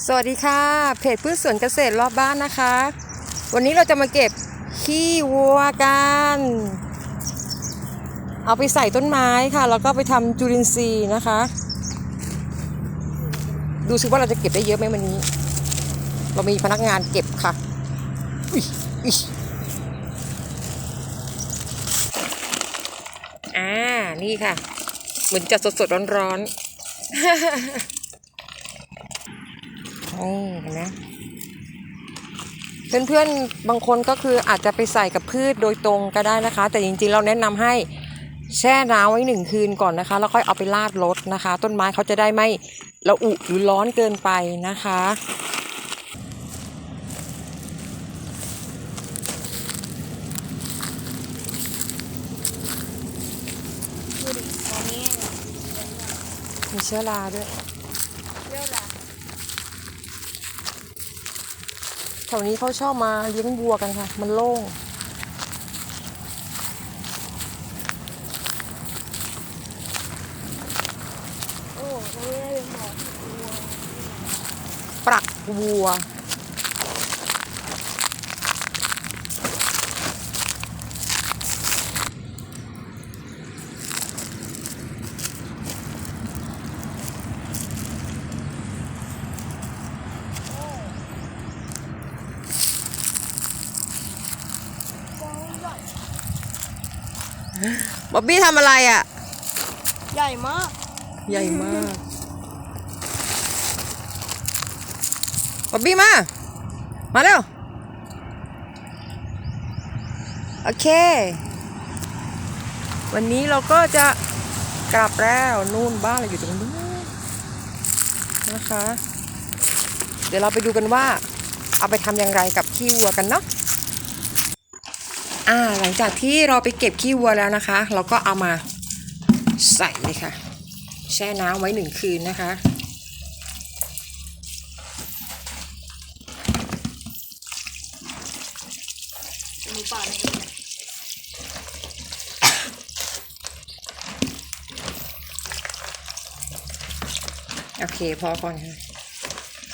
สวัสดีค่ะ เพจพืชสวนเกษตรรอบบ้านนะคะ วันนี้เราจะมาเก็บขี้วัวกัน เอาไปใส่ต้นไม้ค่ะ แล้วก็ไปทำจุลินทรีย์นะคะ ดูซิว่าเราจะเก็บได้เยอะไหมวันนี้ เรามีพนักงานเก็บค่ะอุ๊ยอุ๊ยอ่า นี่ค่ะ เหมือนจะสดๆร้อนๆ นี่เห็นไหมเพื่อนๆบางคนก็คืออาจจะไปใส่กับพืชโดยตรงก็ได้นะคะ แต่จริงๆเราแนะนำให้แช่น้ำไว้หนึ่งคืนก่อนนะคะ แล้วค่อยเอาไปราดรถนะคะ ต้นไม้เขาจะได้ไม่ระอุหรือร้อนเกินไปนะคะ มีเชื้อราด้วย เรียกอะไร แถวนี้เขาชอบมาเลี้ยงวัวกันค่ะ มันโล่ง โอ้ตรงนี้เป็นหมอที่กลัวปรักวัว บ๊อบบี้ทำอะไรอะ ใหญ่มาก ใหญ่มากบ๊อบบี้มา มาเร็ว โอเค วันนี้เราก็จะกลับแล้วนู่นบ้านเราอยู่ตรงนู้นนะคะ เดี๋ยวเราไปดูกันว่า เอาไปทำอย่างไรกับขี้วัวกันเนาะ อ่าหลังจากที่เราไปเก็บขี้วัวแล้วนะคะ เราก็เอามาใส่เลยค่ะ แช่น้ำไว้หนึ่งคืนนะคะหมูป่าในโอเคพอก่อนค่ะ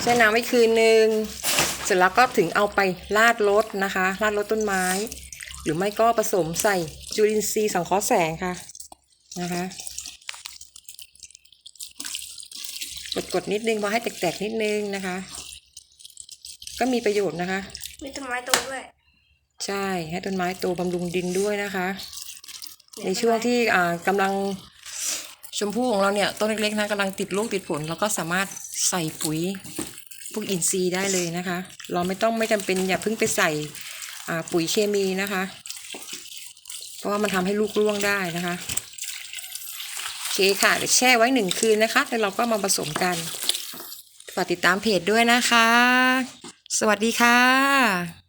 แช่น้ำไว้คืนหนึ่งเสร็จแล้วก็ถึงเอาไปราดรถนะคะ ราดรถต้นไม้ หรือไม่ก็ผสมใส่จุลินทรีย์สังเคราะห์แสงค่ะนะคะกดๆนิดนึงพอให้แตกๆนิดนึงนะคะ ก็มีประโยชน์นะคะ มีต้นไม้โตด้วย ใช่ให้ต้นไม้โตบำรุงดินด้วยนะคะ ในช่วงที่อ่ากำลังชมพู่ของเราเนี่ยต้นเล็กๆนะกำลังติดลูกติดผลเราก็สามารถใส่ปุ๋ยพวกอินทรีย์ได้เลยนะคะ เราไม่ต้องไม่จำเป็นอย่าเพิ่งไปใส่อ่า ปุ๋ยเคมีนะคะ เพราะว่ามันทำให้ลูกร่วงได้นะคะโอเคค่ะเดี๋ยวแช่ไว้หนึ่งคืนนะคะ แล้วเราก็มาผสมกันฝากติดตามเพจด้วยนะคะ สวัสดีค่ะ